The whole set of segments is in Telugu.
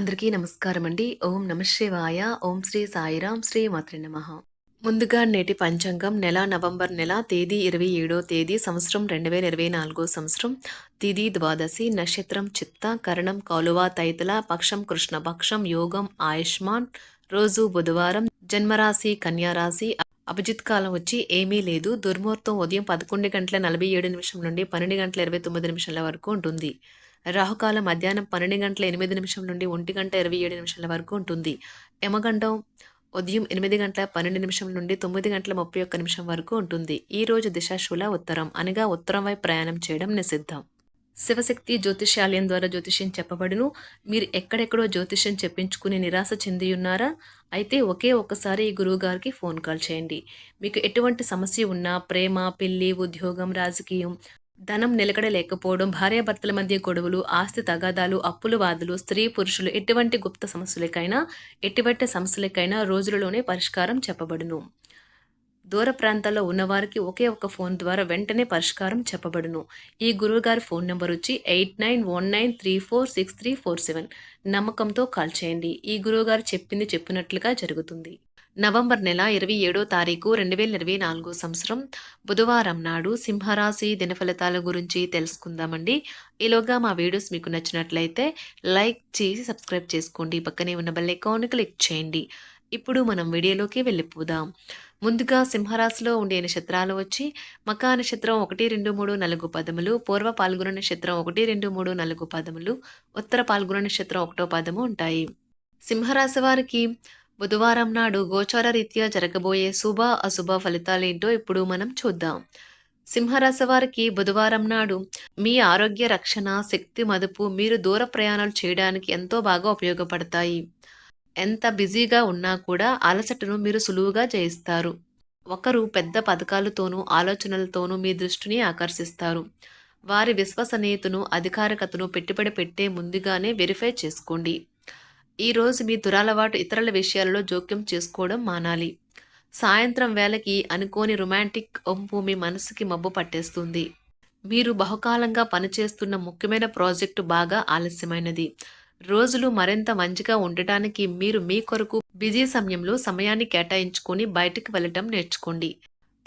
అందరికీ నమస్కారం అండి ఓం నమ శివాయ. ఓం శ్రీ సాయిరాం శ్రీ మాత్రి నమ. ముందుగా నేటి పంచాంగం నెల నవంబర్ నెల తేదీ ఇరవై ఏడో తేదీ సంవత్సరం రెండు వేల ఇరవై నాలుగో సంవత్సరం. తిది ద్వాదశి నక్షత్రం చిత్త కరణం కాలువ తైతల పక్షం కృష్ణపక్షం యోగం ఆయుష్మాన్. రోజు బుధవారం జన్మరాశి కన్యారాశి అభిజిత్ కాలం వచ్చి ఏమీ లేదు. దుర్ముహూర్తం ఉదయం పదకొండు గంటల నలభై ఏడు నిమిషం నుండి పన్నెండు గంటల ఇరవై తొమ్మిది నిమిషాల వరకు ఉంటుంది. రాహుకాలం మధ్యాహ్నం పన్నెండు గంటల ఎనిమిది నిమిషం నుండి ఒంటి గంట ఇరవై ఏడు నిమిషాల వరకు ఉంటుంది. యమగండం ఉదయం ఎనిమిది గంటల పన్నెండు నిమిషం నుండి తొమ్మిది గంటల ముప్పై ఒక్క నిమిషం వరకు ఉంటుంది. ఈ రోజు దిశాశూల ఉత్తరం అనగా ఉత్తరం వైపు ప్రయాణం చేయడం నిషిద్ధం. శివశక్తి జ్యోతిష్యాలయం ద్వారా జ్యోతిష్యం చెప్పబడును. మీరు ఎక్కడెక్కడో జ్యోతిష్యం చెప్పించుకుని నిరాశ చెంది ఉన్నారా అయితే ఒకే ఒక్కసారి ఈ గురువు గారికి ఫోన్ కాల్ చేయండి. మీకు ఎటువంటి సమస్య ఉన్నా ప్రేమ పెళ్ళి ఉద్యోగం రాజకీయం ధనం నిలకడ లేకపోవడం భార్యాభర్తల మధ్య గొడవలు ఆస్తి తగాదాలు అప్పులు వాదులు స్త్రీ పురుషులు ఎటువంటి గుప్త సమస్యలకైనా ఎటువంటి సమస్యలకైనా రోజులలోనే పరిష్కారం చెప్పబడును. దూర ప్రాంతాల్లో ఉన్నవారికి ఒకే ఒక ఫోన్ ద్వారా వెంటనే పరిష్కారం చెప్పబడును. ఈ గురువుగారి ఫోన్ నెంబర్ వచ్చి eight nine one nine three four six three four seven. నమ్మకంతో కాల్ చేయండి. ఈ గురువుగారు చెప్పింది చెప్పినట్లుగా జరుగుతుంది. నవంబర్ నెల ఇరవై ఏడో తారీఖు రెండు వేల ఇరవై నాలుగో సంవత్సరం బుధవారం నాడు సింహరాశి దిన ఫలితాల గురించి తెలుసుకుందామండి. ఈలోగా మా వీడియోస్ మీకు నచ్చినట్లయితే లైక్ చేసి సబ్స్క్రైబ్ చేసుకోండి. పక్కనే ఉన్న బెల్ ఐకాన్ క్లిక్ చేయండి. ఇప్పుడు మనం వీడియోలోకి వెళ్ళిపోదాం. ముందుగా సింహరాశిలో ఉండే నక్షత్రాలు వచ్చి మకా నక్షత్రం ఒకటి రెండు మూడు నాలుగు పదములు పూర్వ పాల్గొన నక్షత్రం ఒకటి రెండు మూడు నాలుగు పదములు ఉత్తర పాల్గొన నక్షత్రం ఒకటో పదము ఉంటాయి. సింహరాశి వారికి బుధవారం నాడు గోచార రీత్యా జరగబోయే శుభ అశుభ ఫలితాలేంటో ఇప్పుడు మనం చూద్దాం. సింహరాశి వారికి బుధవారం నాడు మీ ఆరోగ్య రక్షణ శక్తి మదుపు మీరు దూర ప్రయాణాలు చేయడానికి ఎంతో బాగా ఉపయోగపడతాయి. ఎంత బిజీగా ఉన్నా కూడా అలసటను మీరు సులువుగా జయిస్తారు. ఒకరు పెద్ద పథకాలతోనూ ఆలోచనలతోనూ మీ దృష్టిని ఆకర్షిస్తారు. వారి విశ్వసనీయతను అధికారికతను పెట్టుబడి పెట్టే ముందుగానే వెరిఫై చేసుకోండి. ఈరోజు మీ దురలవాటు ఇతరుల విషయాలలో జోక్యం చేసుకోవడం మానాలి. సాయంత్రం వేళకి అనుకోని రొమాంటిక్ ఒంపు మీ మనసుకి మబ్బు పట్టేస్తుంది. మీరు బహుకాలంగా పనిచేస్తున్న ముఖ్యమైన ప్రాజెక్టు బాగా ఆలస్యమైనది. రోజులు మరింత మంచిగా ఉండటానికి మీరు మీ కొరకు బిజీ సమయంలో సమయాన్ని కేటాయించుకొని బయటికి వెళ్ళటం నేర్చుకోండి.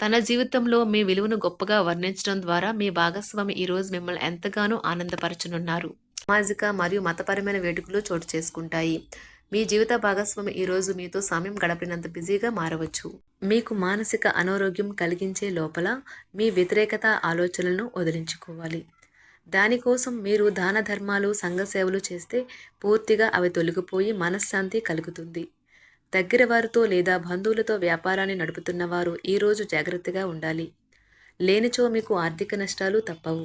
తన జీవితంలో మీ విలువను గొప్పగా వర్ణించడం ద్వారా మీ భాగస్వామి ఈరోజు మిమ్మల్ని ఎంతగానో ఆనందపరచనున్నారు. సామాజిక మరియు మతపరమైన వేడుకలు చోటు చేసుకుంటాయి. మీ జీవిత భాగస్వామి ఈరోజు మీతో సమయం గడపినంత బిజీగా మారవచ్చు. మీకు మానసిక అనారోగ్యం కలిగించే లోపల మీ వ్యతిరేకత ఆలోచనలను వదిలించుకోవాలి. దానికోసం మీరు దాన ధర్మాలు సంఘ సేవలు చేస్తే పూర్తిగా అవి తొలగిపోయి మనశ్శాంతి కలుగుతుంది. దగ్గర వారితో లేదా బంధువులతో వ్యాపారాన్ని నడుపుతున్న వారు ఈరోజు జాగ్రత్తగా ఉండాలి. లేనిచో మీకు ఆర్థిక నష్టాలు తప్పవు.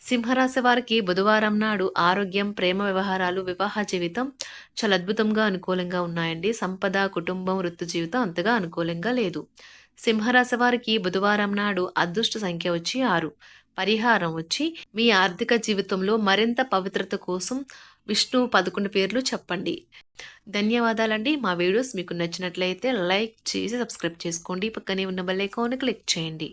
సింహరాశి వారికి బుధవారం నాడు ఆరోగ్యం ప్రేమ వ్యవహారాలు వివాహ జీవితం చాలా అద్భుతంగా అనుకూలంగా ఉన్నాయండి. సంపద కుటుంబం వృత్తి జీవితం అంతగా అనుకూలంగా లేదు. సింహరాశి వారికి బుధవారం నాడు అదృష్ట సంఖ్య వచ్చి ఆరు. పరిహారం వచ్చి మీ ఆర్థిక జీవితంలో మరింత పవిత్రత కోసం విష్ణు పదకొండు పేర్లు చెప్పండి. ధన్యవాదాలండి. మా వీడియోస్ మీకు నచ్చినట్లయితే లైక్ చేసి సబ్స్క్రైబ్ చేసుకోండి. పక్కనే ఉన్న బెల్ ఐకాన్ క్లిక్ చేయండి.